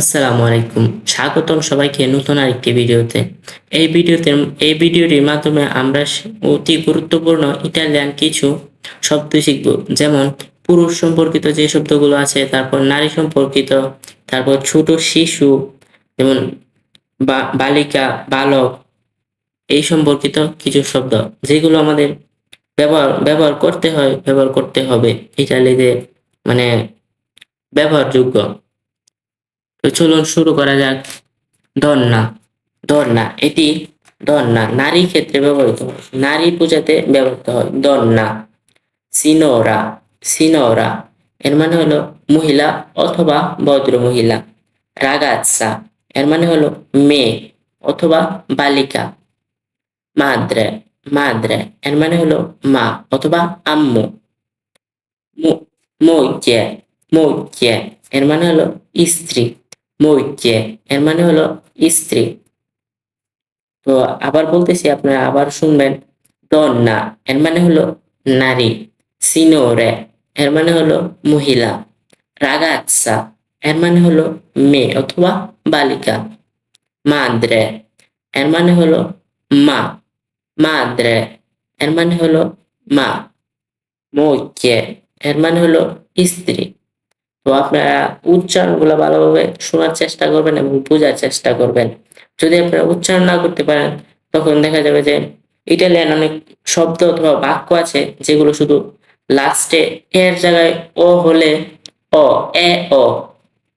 আসসালামু আলাইকুম স্বাগতম সবাইকে নতুন আরেকটি ভিডিওতে। এই ভিডিওতে, এই ভিডিওটির মাধ্যমে আমরা অতি গুরুত্বপূর্ণ ইটালিয়ান কিছু শব্দ শিখব, যেমন পুরুষ সম্পর্কিত যে শব্দগুলো আছে, তারপর নারী সম্পর্কিত, তারপর ছোট শিশু, যেমন বালিকা, বালক, এই সম্পর্কিত কিছু শব্দ, যেগুলো আমাদের ব্যবহার ব্যবহার করতে হয়, ব্যবহার করতে হবে ইটালিতে মানে ব্যবহারযোগ্য। তো চলুন শুরু করা যাক। দন্না। দন্না, এটি দন্না। নারী ক্ষেত্রে ব্যবহৃত হয়। নারী পূজাতে ব্যবহৃত হয় দন্না। সিনোরা সিনোরা। এর মানে হলো মহিলা অথবা ভদ্র মহিলা। রাগাচ্ছা এর মানে হলো মেয়ে অথবা বালিকা। মাদ্রে মাদ্রে, এর মানে হলো মা অথবা আম্মু। মৌকে মৌকে এর মানে হলো স্ত্রী। মৌকে এর মানে হলো স্ত্রী। তো আবার বলতেছি, আপনারা আবার শুনবেন, দন্না, এর মানে হলো নারী। সিনোরে, এর মানে হলো মহিলা। রাগাৎসা এর মানে হলো মেয়ে অথবা বালিকা। মাদ্রে এর মানে হলো মা। মাদ্রে এর মানে হলো মা। মৌকে এর মানে হলো স্ত্রী। তো আপনারা উচ্চারণ উচ্চারণগুলো ভালোভাবে শোনার চেষ্টা করবেন এবং বোঝার চেষ্টা করবেন। যদি আপনারা উচ্চারণ না করতে পারেন, তখন দেখা যাবে যে ইটালিয়ান অনেক শব্দ অথবা বাক্য আছে যেগুলো শুধু লাস্টে এর জায়গায় ও হলে অ, এ অ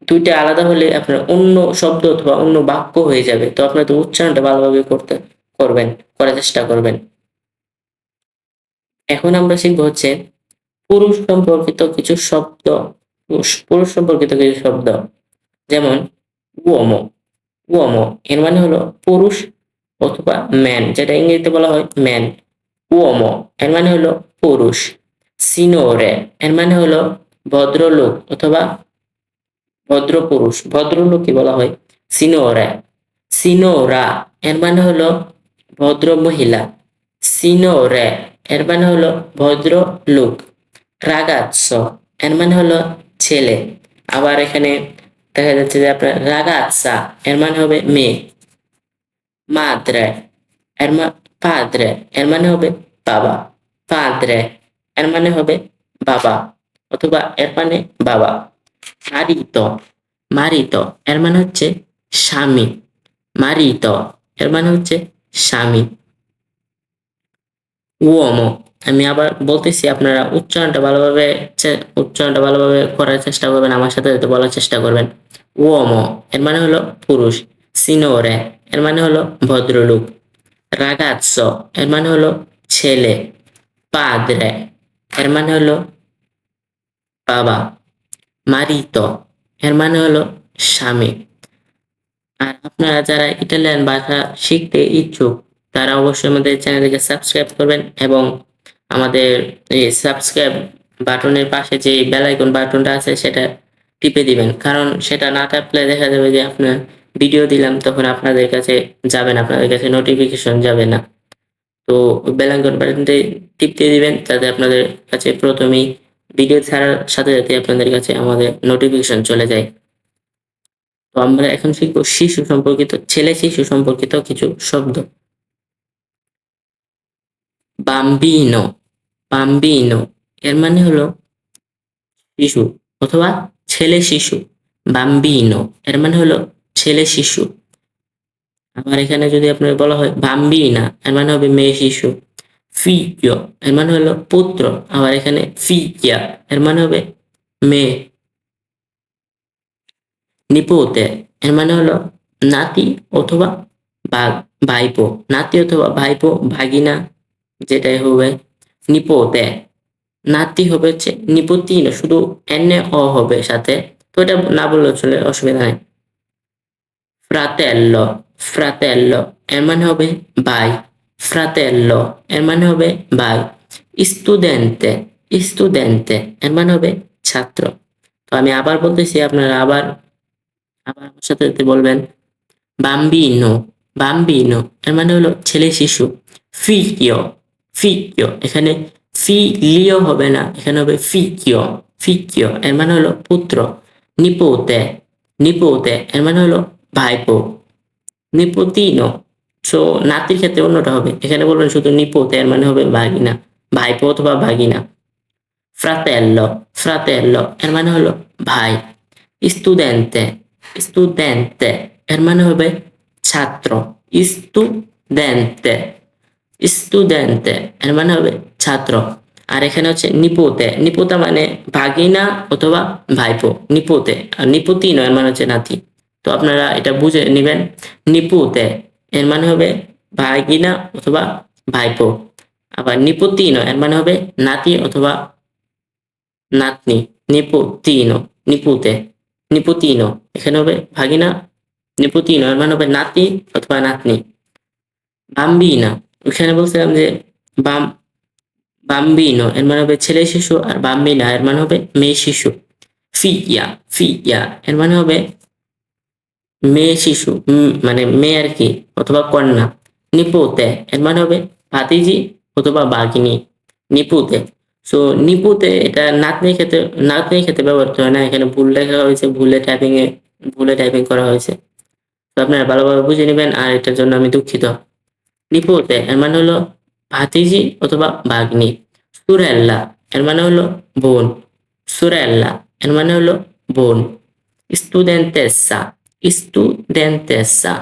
দুইটা আলাদা হলে আপনার অন্য শব্দ অথবা অন্য বাক্য হয়ে যাবে। তো আপনার তো উচ্চারণটা ভালোভাবে করতে করবেন, করার চেষ্টা করবেন। এখন আমরা শিখব হচ্ছে পুরুষ সম্পর্কিত কিছু শব্দ। পুরুষ- সম্পর্কিত কিছু শব্দ, যেমন উওমো। উওমো এর মানে হলো পুরুষ অথবা ম্যান যেটা ইংরেজিতে বলা হয় ম্যান উওমো এর মানে হলো পুরুষ। সিনোরে এর মানে হলো ভদ্রলোক অথবা ভদ্র পুরুষ ভদ্রলোকই বলা হয় সিনোরে। সিনোরা এর মানে হলো ভদ্র মহিলা। সিনোরে এর মানে হলো ভদ্র লোক রাগাচ্ছ এর মানে হলো ছেলে। আবার এখানে দেখা যাচ্ছে যে আপনার রাগাচ্ছা এর মানে হবে মেয়ে। মাদ্রে, এর পাদ্রে, এর মানে হবে বাবা। পাদ্রে, এর মানে হবে বাবা, অথবা এর মানে বাবা। মারিত মারিত, এর মানে হচ্ছে স্বামী। মারিত, এর মানে হচ্ছে স্বামী। উওমো আমি আবার বলতেছি, আপনারা উচ্চারণটা ভালোভাবে উচ্চারণটা ভালোভাবে করার চেষ্টা করবেন, আমার সাথে সাথে বলার চেষ্টা করবেন। উওমো এর মানে হলো পুরুষ। সিনোরে, এর মানে হলো ভদ্রলোক। রাগাৎস এর মানে হলো ছেলে। পাদ্রে, এর মানে হলো বাবা। মারিত, এর মানে হলো স্বামী। আর আপনারা যারা ইটালিয়ান ভাষা শিখতে ইচ্ছুক, তারা অবশ্যই আমাদের চ্যানেলকে সাবস্ক্রাইব করবেন এবং আমাদের এই সাবস্ক্রাইব বাটনের পাশে যে বেল আইকন বাটনটা আছে, সেটা টিপে দিবেন। কারণ সেটা না টাপলে দেখা যাবে যে আপনার ভিডিও দিলাম, তখন আপনাদের কাছে যাবে না, আপনাদের কাছে নোটিফিকেশন যাবে না। তো বেল আইকন বাটনটি টিপতে দিবেন, যাতে আপনাদের কাছে প্রথমেই ভিডিও ছাড়ার সাথে সাথে আপনাদের কাছে আমাদের নোটিফিকেশন চলে যায়। তো আমরা এখন শিখব শিশু সম্পর্কিত, ছেলে শিশু সম্পর্কিত কিছু শব্দ। বাম্বিনো বাম্বিনো, এর মানে হলো শিশু অথবা ছেলে শিশু, বাম্বিনো, এর মানে হলো ছেলে শিশু। আবার এখানে যদি আপনার বলা হয় বাম্বিনা, এর মানে হবে মেয়ে শিশু। ফিকিও এর মানে হলো পুত্র, আবার এখানে ফিকিয়া, এর মানে হবে মেয়ে। নিপোতে, এর মানে হলো নাতি অথবা ভাইপো, নাতি অথবা ভাইপো, ভাগিনা যেটাই হবে নিপোতে নাতি হবে হচ্ছে নিপতিনো শুধু এনে অ হবে সাথে। তো এটা না বললেও চলে, অসুবিধা নেই। ফ্রাতেল্লো ফ্রাতেল্লো, এর মানে হবে ভাই ফ্রাতেল্লো, এর মানে হবে ভাই স্টুডেন্টে স্টুডেন্টে এর মানে হবে ছাত্র। তো আমি আবার বলতেছি, আপনারা আবার আবার আমার সাথে বলবেন, বাম্বিনো বাম্বিনো, এর মানে হলো ছেলে শিশু। ফিকিও ফিকিও এখানে ফিলিও হবে না এখানে হবে ফিকিও ফিকিও এর মানে হলো পুত্র নিপোতে নিপোতে এর মানে হলো ভাইপো নিপোতিনো সো নাতির ক্ষেত্রে অন্যটা হবে এখানে বলবেন শুধু নিপোতে এর মানে হবে ভাগিনা ভাইপো অথবা ভাগিনা ফ্রাতেল্লো ফ্রাতেল্লো এর মানে হলো ভাই স্টুডেন্টে স্টুডেন্টে এর মানে হবে ছাত্র স্টুডেন্টে স্টুডেন্টে এর মানে হবে ছাত্র। আর এখানে হচ্ছে নিপোতে। নিপোতা মানে ভাগিনা অথবা ভাইপো। নিপোতে। আর নিপোতিনো এর মানে হচ্ছে নাতি। তো আপনারা এটা বুঝে নেবেন। নিপুতে, এর মানে হবে ভাগিনা অথবা ভাইপো। আবার নিপুতিনো এর মানে হবে নাতি অথবা নাতনি। নিপুতিনো, নিপুতে। নিপুতিনো, এখানে হবে ভাগিনা। নিপুতিনো, এর মানে হবে নাতি অথবা নাতনি। বাম্বিনা এখানে বলছিলাম যে বাম বাম্বিনো এর মানে হবে ছেলে শিশু আর বাম্বিনা এর মানে হবে মেয়ে শিশু। ফিয়া ফিয়া এর মানে হবে মেয়ে শিশু মানে মেয়ে আর কি, অথবা কন্যা। নিপুতে, এর মানে হবে ভাতিজি অথবা বাঘিনী নিপুতে। সো নিপুতে এটা নাতনির ক্ষেত্রে নাতনির ক্ষেত্রে ব্যবহৃত হয় না, এখানে ভুল লেখা হয়েছে, ভুলে টাইপিং এ ভুলে টাইপিং করা হয়েছে। তো আপনারা ভালোভাবে বুঝে নেবেন, আর এটার জন্য আমি দুঃখিত। নিপুতে, এর মানে হলো ভাতিজি অথবা বাগ্নি সুরেল্লা, এর মানে হলো বোন। সুরেল্লা, এর মানে হলো বোন। স্টুডেন্টেসা স্টুডেন্টেসা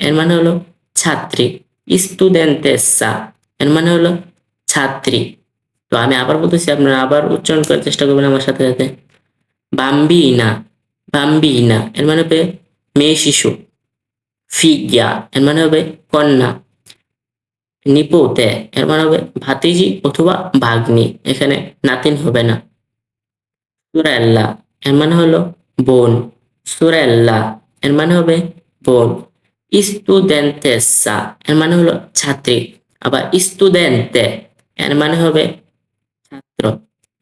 এর মানে হলো ছাত্রী। স্টুডেন্টেসা এর মানে হলো ছাত্রী। তো আমি আবার বলতেছি, আপনারা আবার উচ্চারণ করার চেষ্টা করবেন আমার সাথে সাথে। বাম্বিনা বাম্বিনা, এর মানে হবে মেয়ে শিশু। ফিগিয়া, এর মানে হবে কন্যা। নিপোতে এর মানে হবে ভাতিজি অথবা ভাগ্নি। এখানে নাতিন হবে না। সুরেল্লা এর মানে হলো বোন। সুরেল্লা এর মানে হবে বোন। স্টুডেন্টেসা এর মানে হলো ছাত্রী। আবার স্টুডেন্টে এর মানে হবে ছাত্র।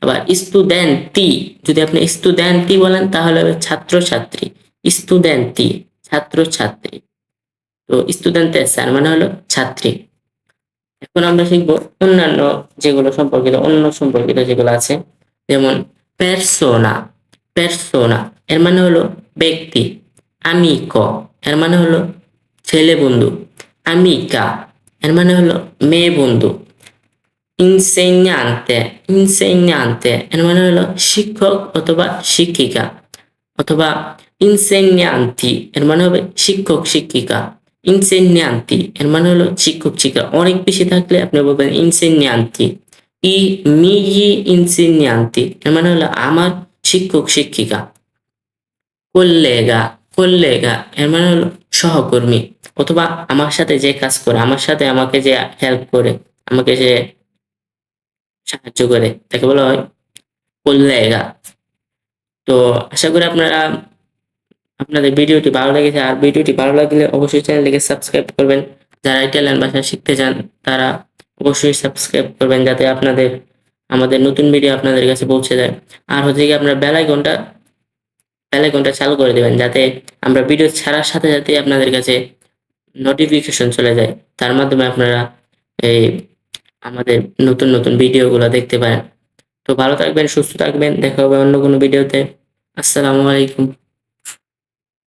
আবার স্টুডেন্টি যদি আপনি স্টুডেন্টি বলেন, তাহলে হবে ছাত্র ছাত্রী স্টুডেন্টি ছাত্র ছাত্রী তো স্টুডেন্টেসা এর মানে হলো ছাত্রী। এখন আমরা শিখব অন্যান্য যেগুলো সম্পর্কিত, অন্য সম্পর্কিত যেগুলো আছে। যেমন পেরসোনা পেরসোনা এর মানে হলো ব্যক্তি আমিকো এর মানে হলো ছেলে বন্ধু আমিকা এর মানে হলো মেয়ে বন্ধু ইনসেঞ্জান্তে ইনসেঞ্জান্তে এর মানে হলো শিক্ষক অথবা শিক্ষিকা, অথবা ইনসেঞ্জান্তি এর মানে হবে শিক্ষক, শিক্ষিকা। ইনসেঞ্জান্তি এর মানে হলো শিক্ষক শিক্ষিকা অনেক বেশি থাকলে আপনি বলবেন ইনসেঞ্জান্তি ই মি ইনসেঞ্জান্তি এর মানে হলো আমার শিক্ষক শিক্ষিকা। কল্লেগা কল্লেগা। এর মানে হলো সহকর্মী। অথবা আমার সাথে যে কাজ করে, আমার সাথে আমাকে যে হেল্প করে, আমাকে যে সাহায্য করে, তাকে বলা হয় কল্লেগা। তো আশা করি আপনারা আপনাদের ভিডিওটি ভালো লেগেছে আর ভিডিওটি ভালো লাগলে অবশ্যই চ্যানেলটিকে সাবস্ক্রাইব করবেন। যারা ইটালিয়ান ভাষা শিখতে চান, তারা অবশ্যই সাবস্ক্রাইব করবেন যাতে আপনাদের, আমাদের নতুন ভিডিও আপনাদের কাছে পৌঁছে যায়। আর হচ্ছে কি আপনারা বেলায় ঘণ্টা চালু করে দেবেন যাতে আমরা ভিডিও ছাড়ার সাথে সাথে আপনাদের কাছে নোটিফিকেশন চলে যায়। তার মাধ্যমে আপনারা এই আমাদের নতুন নতুন ভিডিওগুলো দেখতে পারেন। তো ভালো থাকবেন, সুস্থ থাকবেন, দেখা হবে অন্য কোনো ভিডিওতে। আসসালামু আলাইকুম।